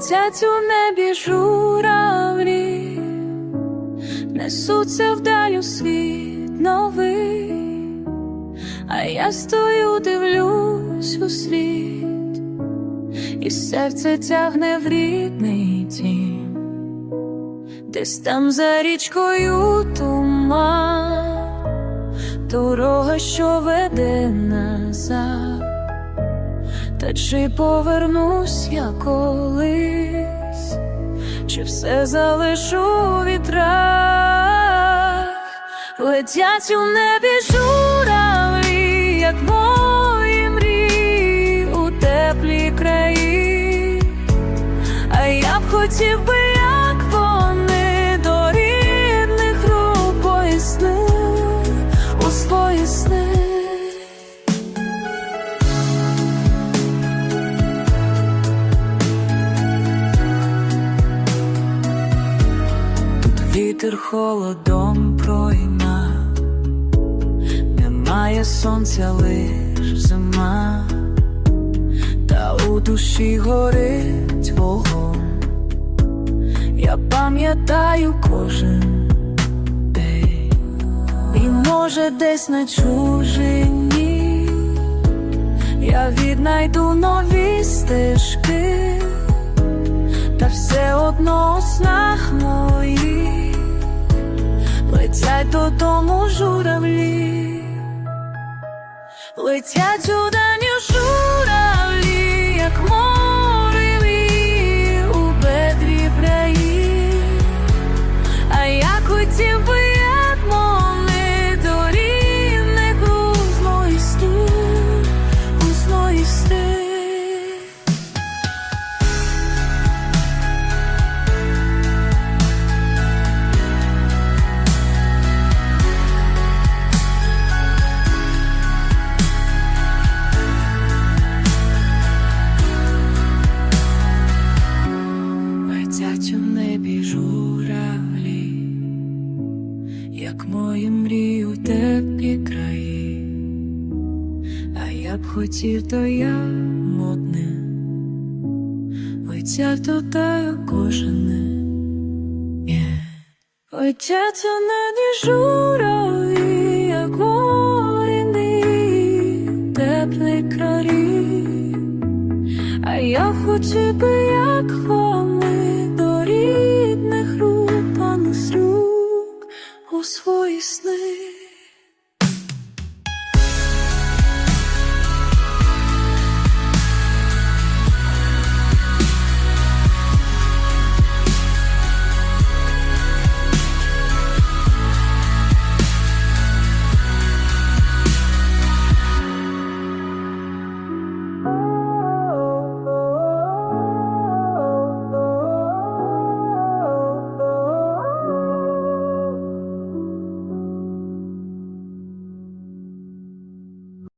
Летять у небі журавлі, несуться вдаль у світ новий, а я стою, дивлюсь у світ, і серце тягне в рідний дім, десь там за річкою туман, дорога, що веде назад. Та чи повернусь я колись, чи все залишу у вітрах, летять у небі журавлі, як мої мрії у теплі краї, а я б хотів би, вітер холодом пройма, немає сонця, лиш зима, та у душі горить вогонь. Я пам'ятаю кожен день, і може десь на чужині я віднайду нові стежки. Та все одно у летять додому журавлі, летять журавлі, як мої мрії у теплі краї, а я б хотів, то я модне, кожане, yeah. летять у небі журавлі, як моріни, теплі краї. А я хотів би,